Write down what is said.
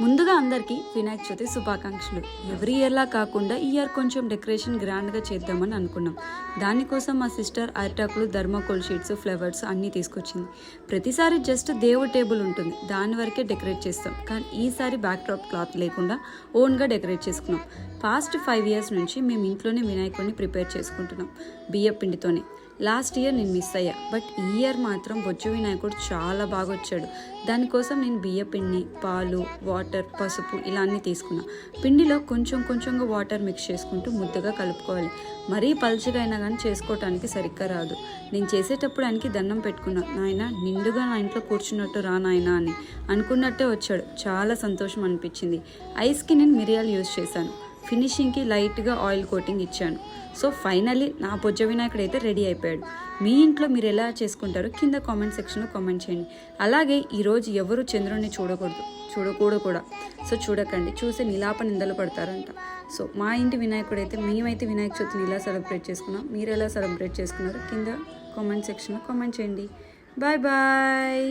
ముందుగా అందరికీ వినాయక చవితి శుభాకాంక్షలు. ఎవ్రీ ఇయర్లా కాకుండా ఈ ఇయర్ కొంచెం డెకరేషన్ గ్రాండ్గా చేద్దామని అనుకున్నాం. దానికోసం మా సిస్టర్ అరిటాకులు ధర్మకోల్ షీట్స్ ఫ్లవర్స్ అన్నీ తీసుకొచ్చింది. ప్రతిసారి జస్ట్ దేవుడి టేబుల్ ఉంటుంది. దాని వరకే డెకరేట్ చేస్తాం. కానీ ఈసారి బ్యాక్ డ్రాప్ క్లాత్ లేకుండా ఓన్గా డెకరేట్ చేసుకున్నాం. పాస్ట్ ఫైవ్ ఇయర్స్ నుంచి మేము ఇంట్లోనే వినాయకుడిని ప్రిపేర్ చేసుకుంటున్నాం. బియ్య పిండితోనే లాస్ట్ ఇయర్ నేను మిస్ అయ్యా. బట్ ఈ ఇయర్ మాత్రం బొజ్జు వినాయకుడు చాలా బాగా వచ్చాడు. దానికోసం నేను బియ్య పిండి పాలు వాటర్ పసుపు ఇలా అన్నీ తీసుకున్నా. పిండిలో కొంచెం కొంచెంగా వాటర్ మిక్స్ చేసుకుంటూ ముద్దగా కలుపుకోవాలి. మరీ పలుచగా అయినా కానీ చేసుకోవటానికి సరిగ్గా రాదు. నేను చేసేటప్పుడు ఆయనకి దండం పెట్టుకున్నా నాయన నిండుగా నా ఇంట్లో కూర్చున్నట్టు రా నాయన అని. అనుకున్నట్టే వచ్చాడు. చాలా సంతోషం అనిపించింది. ఐస్కి నేను మిరియాలు యూజ్ చేశాను. ఫినిషింగ్కి లైట్గా ఆయిల్ కోటింగ్ ఇచ్చాను. సో ఫైనలీ నా బొజ్జ వినాయకుడు అయితే రెడీ అయిపోయాడు. మీ ఇంట్లో మీరు ఎలా చేసుకుంటారో కింద కామెంట్ సెక్షన్లో కామెంట్ చేయండి. అలాగే ఈరోజు ఎవరు చంద్రుడిని చూడకూడదు చూడకూడదు కూడా. సో చూడకండి. చూసే నిలాప నిందలు పడతారంట. సో మా ఇంటి వినాయకుడు అయితే మేమైతే వినాయక చవితిని ఇలా సెలబ్రేట్ చేసుకున్నాం మీరు ఎలా సెలబ్రేట్ చేసుకున్నారో కింద కామెంట్ సెక్షన్లో కామెంట్ చేయండి. Bye bye.